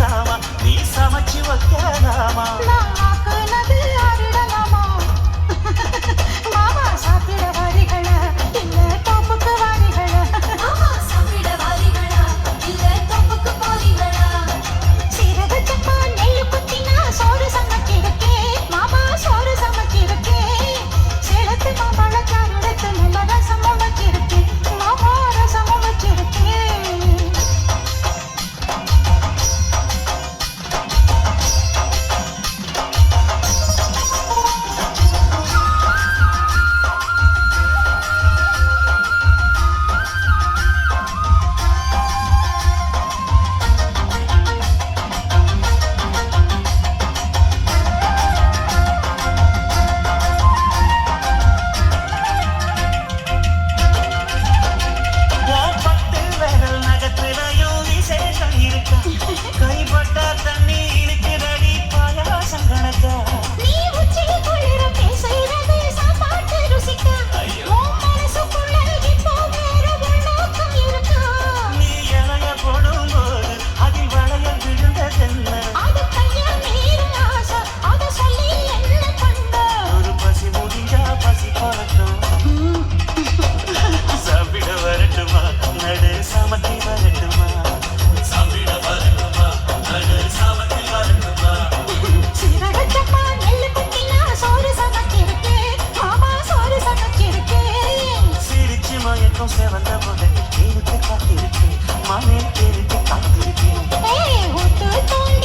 వచ్చామా నీ సమచి వచ్చామా seven.